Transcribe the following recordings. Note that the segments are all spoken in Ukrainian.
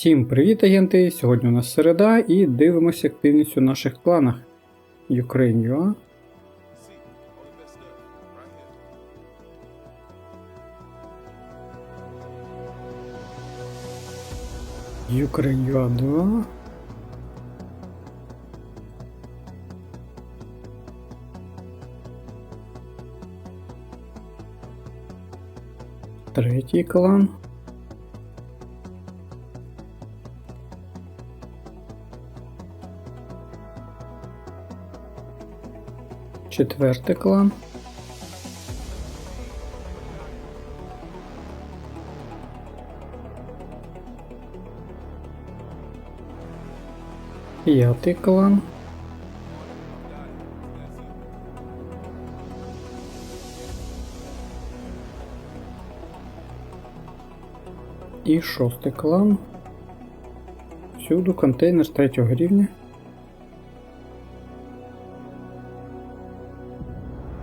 Всім привіт, агенти! Сьогодні у нас середа і дивимося активність у наших кланах. Ukraine.ua. Ukraine.ua 2. Третій клан. Четвертий клан. П'ятий клан. І шостий клан. Всюду контейнер третього рівня.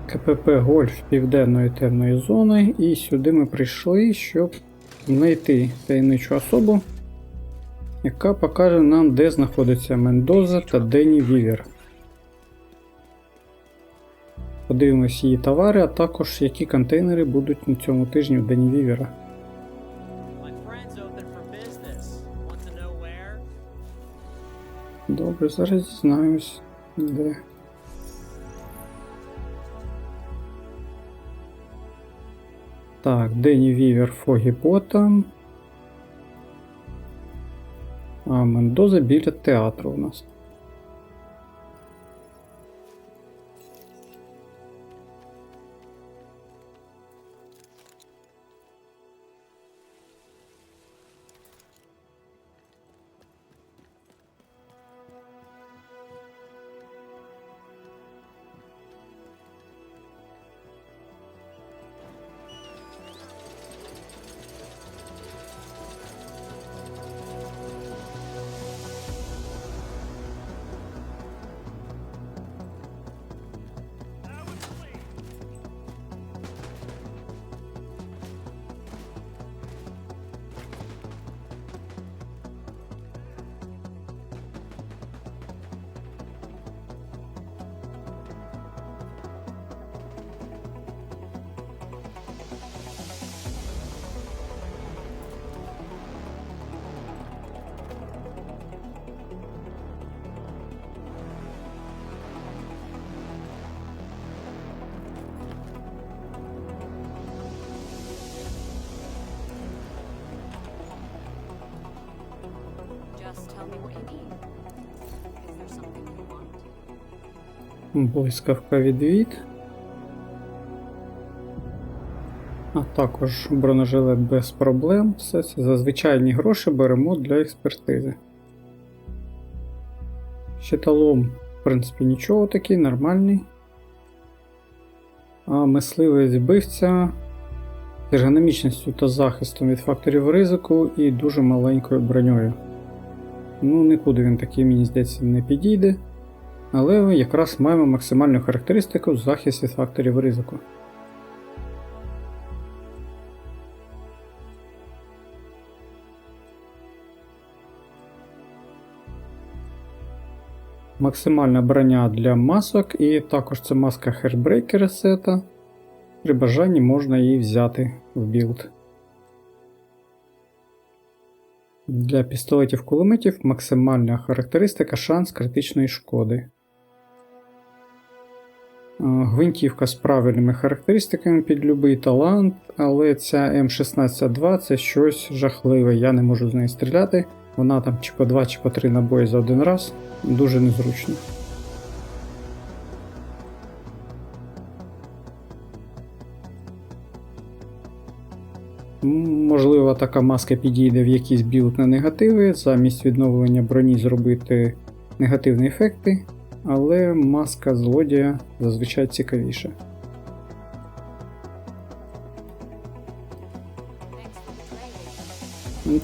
КПП Гольф Південної темної зони. І сюди ми прийшли, щоб знайти таємничу особу, яка покаже нам, де знаходиться Мендоза та Дені Вівер. Подивимось її товари, а також які контейнери будуть на цьому тижні в Дені Вівера. Добре, зараз дізнаємось, де. Так, Дені Вівер Фогі Ботам. А Мендоза біля театру у нас. Блискавка відвід. А також бронежилет без проблем. Все це за звичайні гроші беремо для експертизи. Щиталом, в принципі, нічого такий, нормальний. А мисливець вбивця з ергономічністю та захистом від факторів ризику і дуже маленькою броньою. Ну, нікуди він такий, мені здається, не підійде. Але якраз маємо максимальну характеристику захист від факторів ризику. Максимальна броня для масок, і також це маска Hairbreaker сета. При бажанні можна її взяти в білд. Для пістолетів кулеметів максимальна характеристика шанс критичної шкоди. Е, Гвинтівка з правильними характеристиками під будь-який талант, але ця М16А2 це щось жахливе, я не можу з неї стріляти. Вона там чи по 2, чи по 3 набої за один раз. Дуже незручно. Можливо, така маска підійде в якийсь білд на негативи, замість відновлення броні зробити негативні ефекти, але маска злодія зазвичай цікавіша.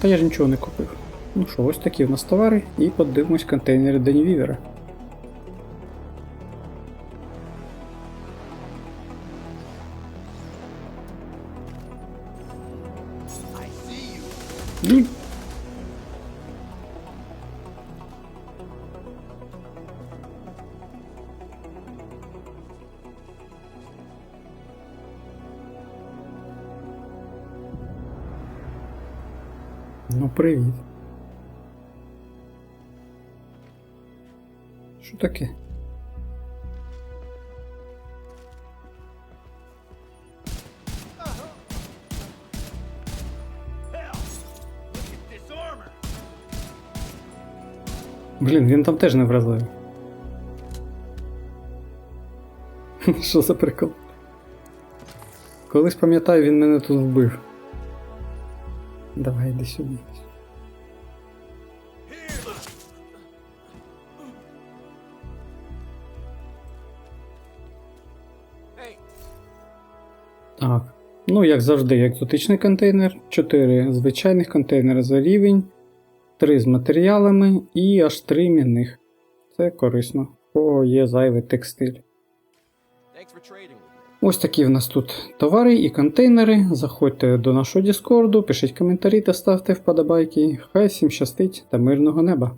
Та я ж нічого не купив. Ну що, ось такі в нас товари, і подивимось контейнери Дені Блін. Ну, привіт. Що таке? Блін, він там теж не вразливий. Що за прикол? Колись пам'ятаю, він мене тут вбив. Давай, йди сюди. Так. Ну, як завжди, екзотичний контейнер, 4 звичайних контейнери за рівень, 3 з матеріалами і аж 3 мінних. Це корисно, бо є зайвий текстиль. Ось такі в нас тут товари і контейнери. Заходьте до нашого Діскорду, пишіть коментарі та ставте вподобайки. Хай всім щастить та мирного неба.